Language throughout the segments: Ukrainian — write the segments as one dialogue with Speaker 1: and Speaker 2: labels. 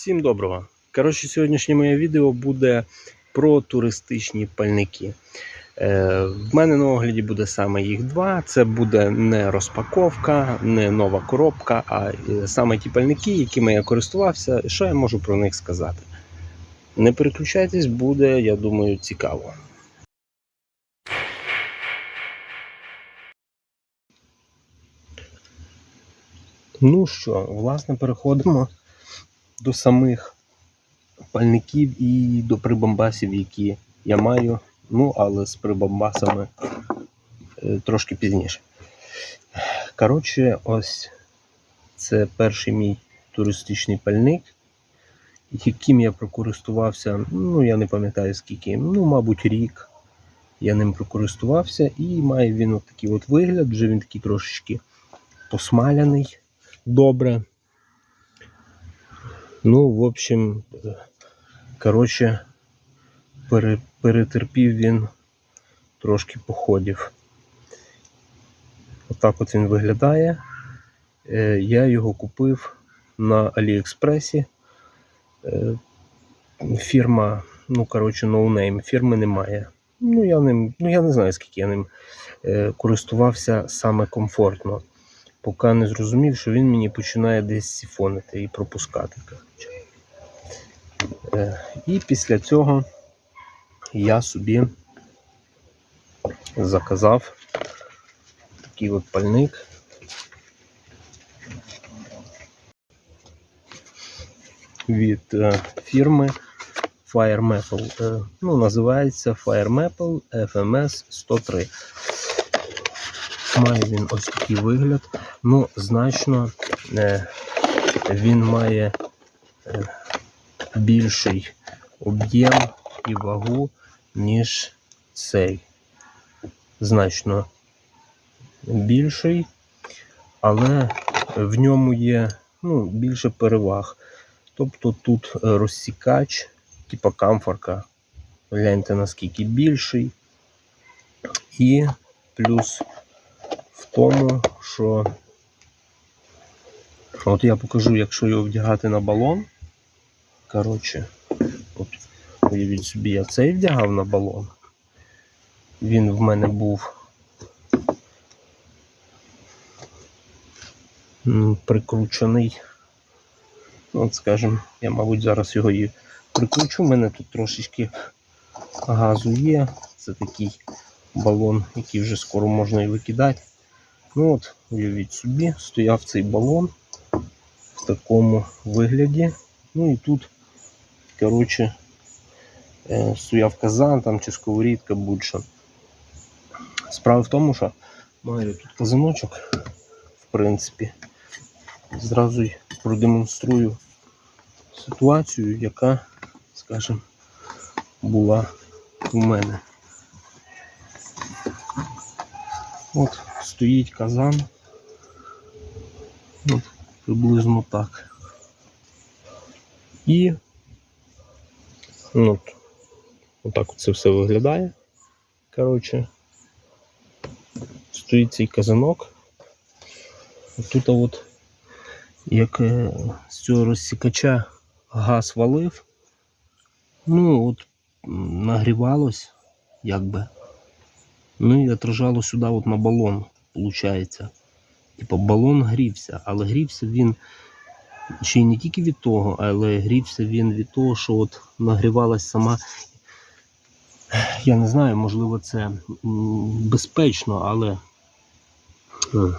Speaker 1: Всім доброго. Коротше, сьогоднішнє моє відео буде про туристичні пальники. Е, в мене на огляді буде саме їх два. Це буде не розпаковка, не нова коробка, а е, саме ті пальники, якими я користувався. Що я можу про них сказати? Не переключайтесь, буде, я думаю, цікаво. Ну що, власне, переходимо до самих пальників і до прибамбасів, які я маю. Ну, але з прибамбасами е, трошки пізніше. Коротше, ось це перший мій туристичний пальник, яким я прокористувався, ну, я не пам'ятаю скільки, ну, мабуть, рік я ним прокористувався, і має він от такий от вигляд, вже він такий трошечки посмаляний добре. Ну, в общем, коротше, пере, перетерпів він трошки походів. Отак от він виглядає. Е, Я його купив на Аліекспресі. Е, Фірма, ну, коротше, ноунейм, фірми немає. Ну, я ним, ну, я не знаю, скільки я ним е, користувався саме комфортно поки не зрозумів, що він мені починає десь сіфонити і пропускати. Е, І після цього я собі заказав такий от пальник. Від е, фірми Fire Maple. Е, ну, називається Fire Maple FMS 103. Має він ось такий вигляд. Ну, значно е, він має е, більший об'єм і вагу, ніж цей. Значно більший, але в ньому є ну, більше переваг. Тобто тут розсікач, типа камфорка, гляньте наскільки більший. І плюс тому, що от я покажу, якщо його вдягати на балон. Коротше, от уявіть собі, я цей вдягав на балон. Він в мене був прикручений. От, скажімо, я, мабуть, зараз його і прикручу. У мене тут трошечки газу є. Це такий балон, який вже скоро можна і викидати. Ну от, уявіть собі, стояв цей балон в такому вигляді. Ну і тут, коротше, е, стояв казан там чи сковорідка будь-що. Справа в тому, що маю тут казаночок, в принципі, зразу й продемонструю ситуацію, яка, скажімо, була у мене. От стоїть казан. От, приблизно так. І ну, от, отак от це все виглядає. Коротше, стоїть цей казанок. Тут от, як е, з цього розсікача газ валив, ну от нагрівалось, якби. Ну і отражало сюди от на балон, виходить. Типа балон грівся, але грівся він ще й не тільки від того, але грівся він від того, що от нагрівалась сама. Я не знаю, можливо, це безпечно, але е,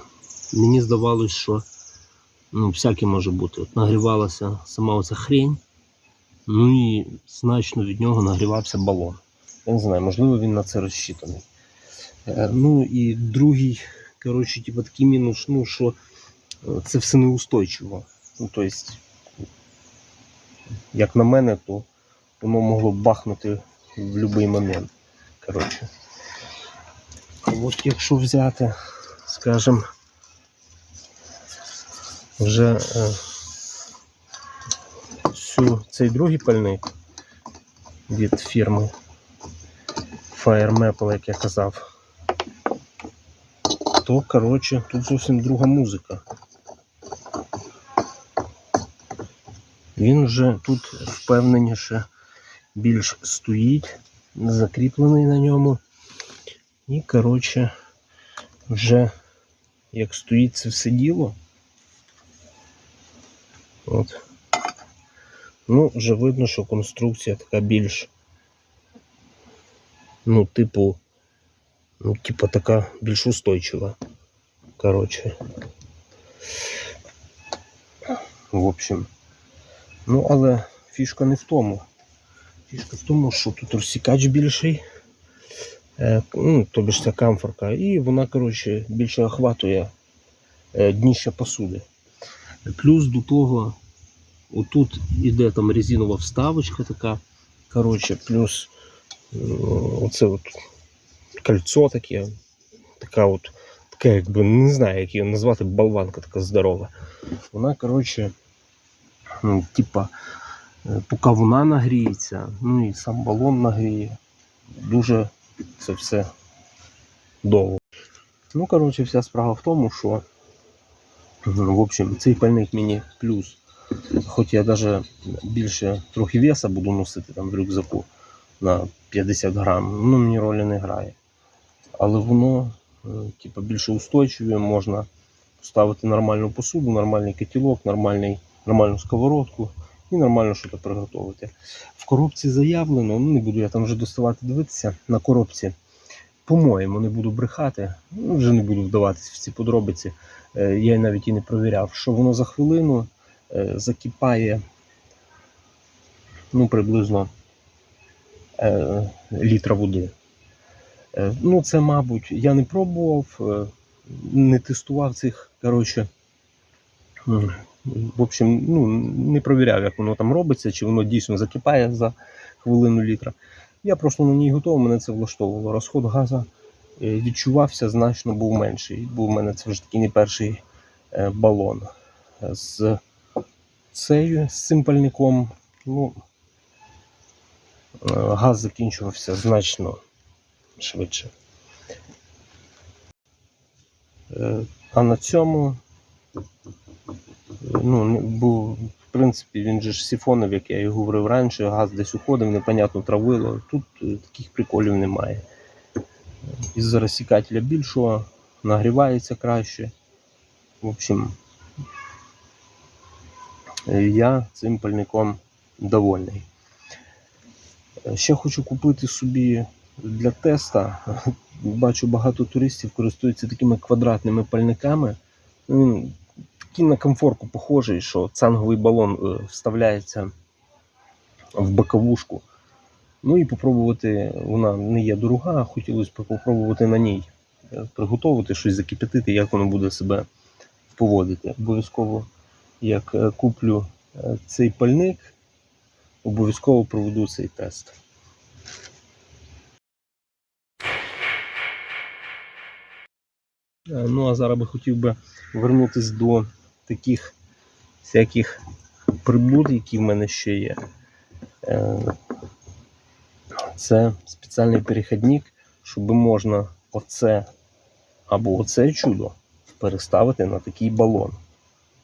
Speaker 1: мені здавалось, що ну, всяке може бути. От нагрівалася сама оця хрень, ну і значно від нього нагрівався балон. Я не знаю, можливо, він на це розчитаний. Е, Ну і другий, коротше, типу, такий мінус, ну, що е, це все неустойчиво. Ну, тобто, як на мене, то воно могло бахнути в будь-який момент. Коротше. От якщо взяти, скажімо, вже е, цю, цей другий пальник від фірми Fire Maple, як я казав, то, коротше, тут зовсім друга музика. Він вже тут впевненіше більш стоїть, закріплений на ньому. І, коротше, вже як стоїть це все діло. От. Ну, вже видно, що конструкція така більш, ну, типу, ну, типу така більш устойчива. Коротше. В общем. Ну, але фішка не в тому. Фішка в тому, що тут розсікач більший. Е, ну, тобі ж ця камфорка. І вона, коротше, більше охватує е, дніще посуди. Плюс до того, отут іде там резинова вставочка така. Коротше, плюс е, оце от кольцо таке. Така от, така, якби, не знаю, як її назвати, болванка така здорова. Вона, коротше, ну, типа, е, поки вона нагріється, ну і сам балон нагріє. Дуже це все довго. Ну, коротше, вся справа в тому, що в общем, цей пальник мені плюс. Хоч я навіть більше трохи веса буду носити там в рюкзаку на 50 грам, ну мені ролі не грає. Але воно е, типу, більше устойчиве, можна ставити нормальну посуду, нормальний котілок, нормальний, нормальну сковородку і нормально щось приготувати. В коробці заявлено, ну не буду я там вже доставати дивитися на коробці. По-моєму, не буду брехати, ну, вже не буду вдаватися в ці подробиці. Е, Я навіть і не провіряв, що воно за хвилину е, закипає ну, приблизно літра води. Е, Ну, це, мабуть, я не пробував, е, не тестував цих, коротше, в общем, ну, не провіряв, як воно там робиться, чи воно дійсно закипає за хвилину літра. Я просто на ній готував, мене це влаштовувало. Розход газу е, відчувався значно був менший. Був у мене це вже такий не перший балон. З цею, з цим пальником, ну, газ закінчувався значно швидше. Е, А на цьому ну, був, в принципі, він же ж сифонив, як я і говорив раніше, газ десь уходив, непонятно травило. Тут е, таких приколів немає. Із розсікателя більшого нагрівається краще. В общем, я цим пальником довольний. Е, Ще хочу купити собі для теста. Бачу, багато туристів користуються такими квадратними пальниками. Він такий на комфорку похожий, що цанговий балон е, вставляється в боковушку. Ну і попробувати, вона не є дорога, а хотілося б попробувати на ній е, приготувати щось закипятити, як воно буде себе поводити. Обов'язково, як е, куплю цей пальник, обов'язково проведу цей тест. Ну, а зараз би хотів би вернутися до таких всяких прибуд, які в мене ще є. Е, Це спеціальний перехідник, щоб можна оце або оце чудо переставити на такий балон.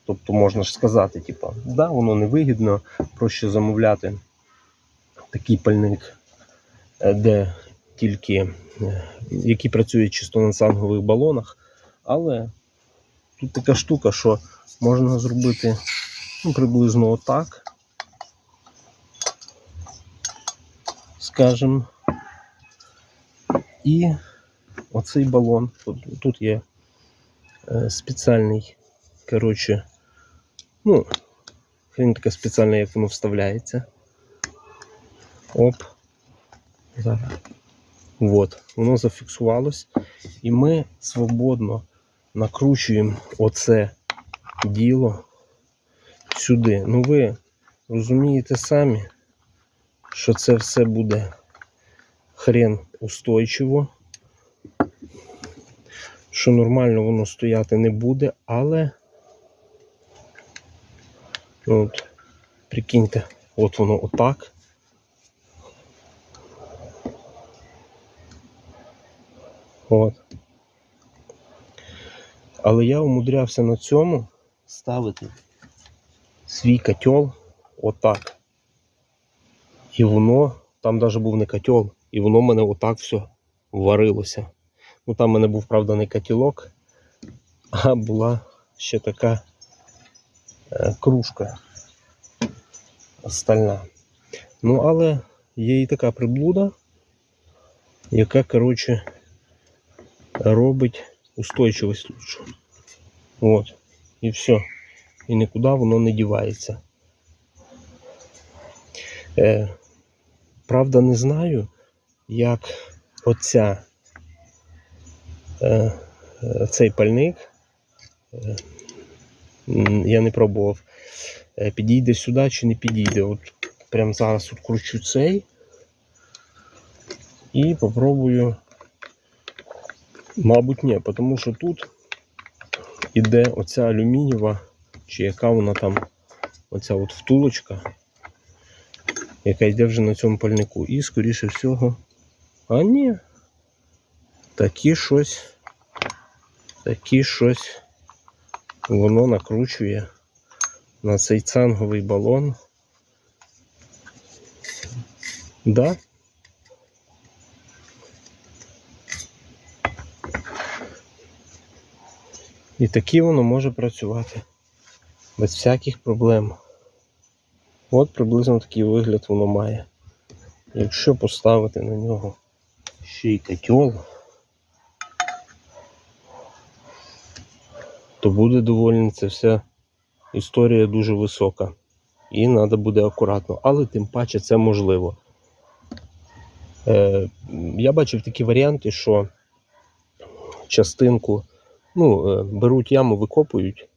Speaker 1: Тобто можна ж сказати, типу, да, воно невигідно, проще замовляти такий пальник, е, де тільки е, які працюють чисто на сангових балонах. Але тут така штука, що можна зробити ну, приблизно отак. Скажем. І оцей балон. Тут, тут є е, спеціальний, коротше, ну, хрень така спеціальна, як воно вставляється. Оп. Зараз. Вот, воно зафіксувалось. І ми свободно накручуємо оце діло сюди. Ну ви розумієте самі, що це все буде хрен устойчиво, що нормально воно стояти не буде, але от, прикиньте, от воно отак. От. Але я умудрявся на цьому ставити свій котел отак. І воно, там навіть був не котел, і воно в мене отак все варилося. Ну там в мене був, правда, не котілок, а була ще така е, кружка стальна. Ну, але є і така приблуда, яка, коротше, робить устойчивість лучше. От. І все. І нікуди воно не дівається. Е, правда, не знаю, як оця, е, цей пальник, е, я не пробував, е, підійде сюди чи не підійде. От прямо зараз відкручу цей і попробую. Мабуть, ні, тому що тут іде оця алюмінієва, чи яка вона там, оця от втулочка, яка йде вже на цьому пальнику. І, скоріше всього, а ні, такі щось, такі щось воно накручує на цей цанговий балон. Да? І такі воно може працювати без всяких проблем. От приблизно такий вигляд воно має. Якщо поставити на нього ще й котел, то буде доволі це вся історія дуже висока. І треба буде акуратно. Але тим паче це можливо. Е, я бачив такі варіанти, що частинку ну, е, беруть яму, викопують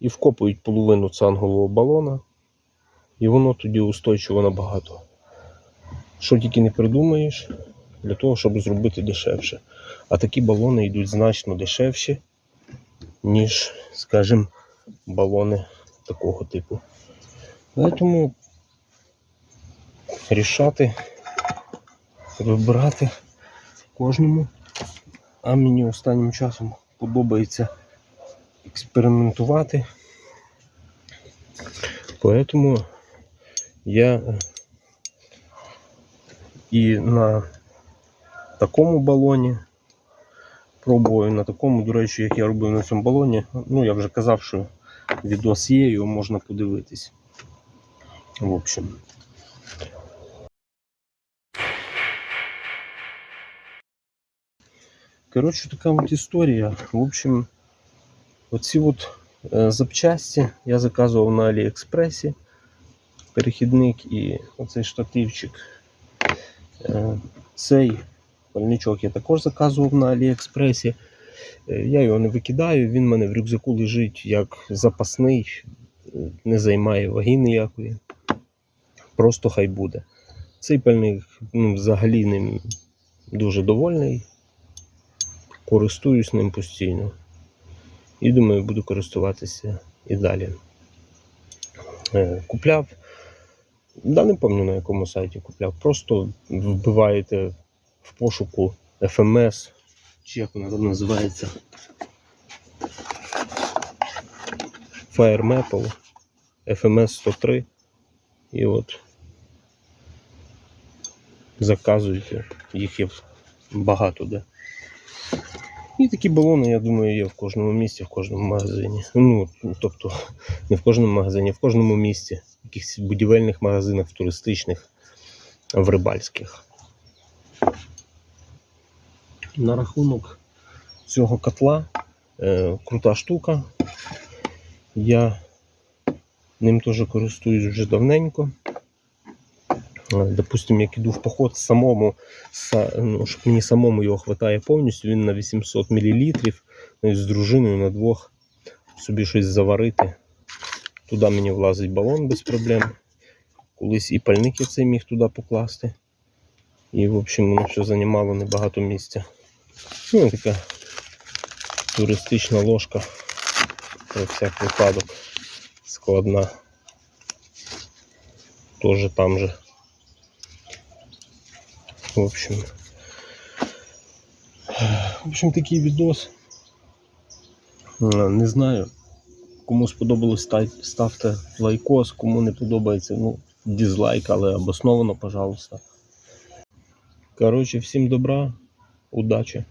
Speaker 1: і вкопують половину цангового балона, і воно тоді устойчиво набагато. Що тільки не придумаєш для того, щоб зробити дешевше. А такі балони йдуть значно дешевші, ніж, скажімо, балони такого типу. Тому рішати, вибирати кожному. А мені останнім часом подобається експериментувати. Поэтому я і на такому балоні пробую, на такому, до речі, як я робив на цьому балоні. Ну, я вже казав, що відос є, його можна подивитись. В общем. Коротше, така от історія. В общем, оці от е, запчасті я заказував на Аліекспресі. Перехідник і оцей штативчик. Е, цей пальничок я також заказував на Аліекспресі. Е, Я його не викидаю, він в мене в рюкзаку лежить як запасний, не займає ваги ніякої. Просто хай буде. Цей пальник ну, взагалі ним дуже довольний. Користуюсь ним постійно. І думаю, буду користуватися і далі. Е, Купляв. Да, не пам'ятаю на якому сайті купляв. Просто вбиваєте в пошуку FMS, чи як вона там називається. Fire Maple FMS 103. І от заказуйте. Їх є багато де. І такі балони, я думаю, є в кожному місті, в кожному магазині. Ну, тобто, не в кожному магазині, а в кожному місті. В якихось будівельних магазинах, в туристичних, в рибальських. На рахунок цього котла е, крута штука. Я ним теж користуюсь вже давненько. Е, Допустим, як іду в поход самому, ну, щоб мені самому його хватає повністю, він на 800 мл, навіть з дружиною на двох собі щось заварити. Туди мені влазить балон без проблем. Колись і пальник я цей міг туди покласти. І, в общем, воно все займало небагато місця. Ну, така туристична ложка про всяк випадок складна. Тоже там же. В общем. В общем, такий відос. Е, Не знаю, Кому сподобалось, ставте лайкос, кому не подобається, ну, дізлайк, але обосновано, пожалуйста. Коротше, всім добра, удачі.